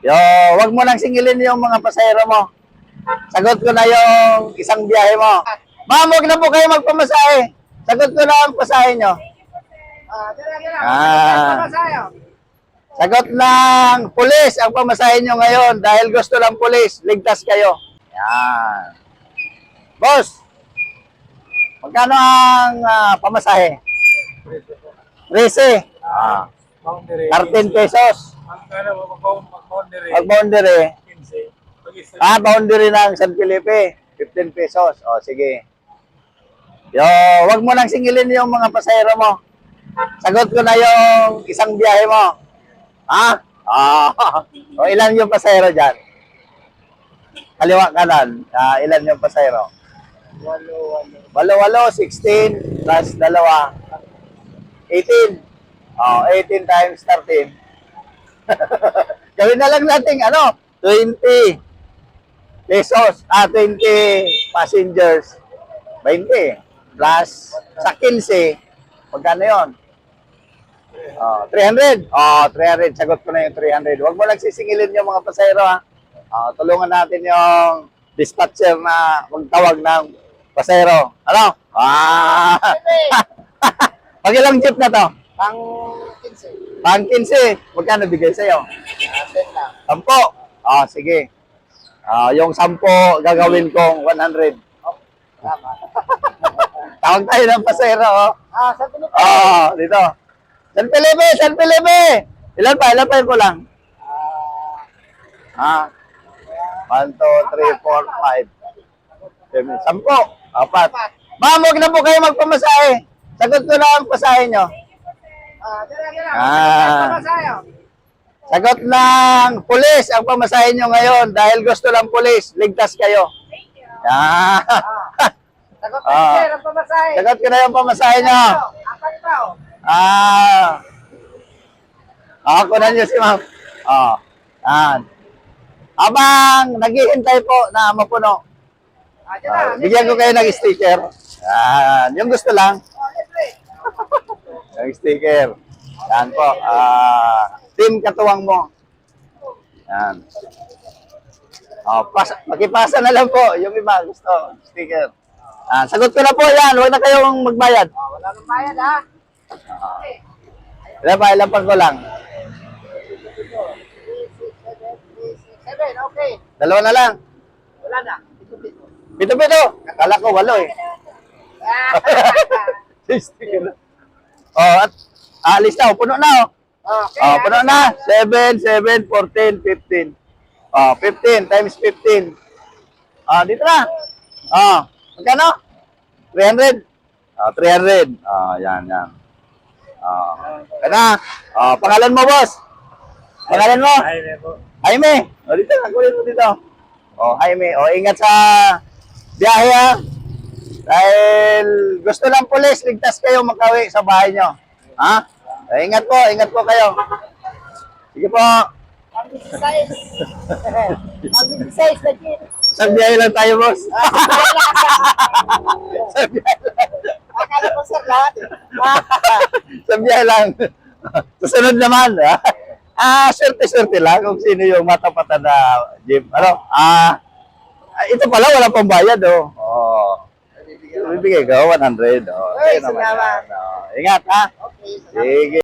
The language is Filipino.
Yo, wag mo nang singilin yung mga pasahero mo. Sagot ko na yung isang biyahe mo. Ma'am, wag na po kayo magpamasahe. Sagot ko na ang pasahe nyo. Ah. Ah. Sagot ng pulis ang pamasahe nyo ngayon dahil gusto ng pulis, ligtas kayo. Yan. Boss, magkano ang ah, pamasahe? 13. Ah, Boundary. 13 pesos. Ang ano, mag-boundary. Pag boundary, 15. Pag-isa. ah, boundary ng San Felipe, 15 pesos. O, sige. Yo, wag mo nang singilin yung mga pasahero mo. Sagot ko na yung isang biyahe mo. Ha? Ah, o ilan yung pasahero dyan? Kaliwa kanan. Ah, ilan yung pasahero? Walo, walo. Walo, walo, 16 plus dalawa. 18. Oh, 18 times 13. Gawin na lang natin, ano, 20 pesos, ah, 20 passengers, 20 plus sa 15, magkano yun? Oh, 300. Oh, 300. Sagot ko na yung 300. Huwag mo lang sisingilin yung mga pasahero, ha? Ah, tulungan natin yung dispatcher na magtawag ng pasahero. Ano? Ah! Pag ilang jeep na to? Pang 15. Pang 15. Magkano bigay sa'yo? Ah, 10. Sampo. Ah, sige. Ah, yung sampo gagawin kong 100. Tama. Tawag tayo ng pasahero, oh. Ah, sa Pilipinas. Oh, dito. San Felipe, San Felipe. Ilan pa? Ilan pa yung kulang? Ah. 1, 2, 3, 4, 5. Sampo. Apat. Ma'am, huwag na po kayo magpamasahe. Sagot ko na ang pasahe nyo. Ah, tira, tira. Ah. Tama sa'yo. Sagot ng pulis ang pamasahe nyo ngayon dahil gusto ng pulis, ligtas kayo. Yan. Sagot Ah. ah. sir, ang pamasahe. Sagot ko na yung pamasahe nyo. Apat pa, oh. Ah. Ako na nyo si ma'am. Oh. Yan. Habang naghihintay po na mapuno, Ah, ah, bigyan ko kayo ng sticker. Yan. Yung gusto lang, Oh, libre. ng sticker. Yan po. Ah, team katuwang mo. Yan. Oh, pas makipasa na lang po. Yung iba gusto, sticker. Ah, sagot ko na po yan. Huwag na kayong magbayad. Oh, wala nang bayad, ha? Ah, Okay. ilan pa, ilan pa ko lang. Seven, okay. Dalawa na lang. Wala na. Pito-pito. Pito-pito. Akala ko walo eh. Ah. na. Oh, at alis na. oh. Puno na. Oh. Okay. Oh, puno na. 7, 7, 14, 15. Oh, 15 times 15. Ah, dito na. Oh, magkano? 300. Ah, 300. Ah, yan, yan. Ah, kana. Ah, pangalan mo, boss? Pangalan mo? Ay, may po. Jaime. O, dito na. Kunin mo dito. O, Jaime. O, ingat sa biyahe, ha? Dahil gusto ng pulis, ligtas kayo makawi sa bahay nyo. Ha? Eh, ingat po, ingat po kayo. Sige po. Ang 16. Ang 16, legit. Sa biyahe lang tayo, boss. sa biyahe lang. Akala ko sir lahat. sa biyahe lang. Susunod naman. Ah, swerte-swerte lang kung sino yung matapatan na jeep. Ano? Ah, ah, ito pala, wala pang bayad, oh. Oh. Bibigay ko, 100. Oh. Ay, salamat. oh. Ingat, ha? Okay. Sige.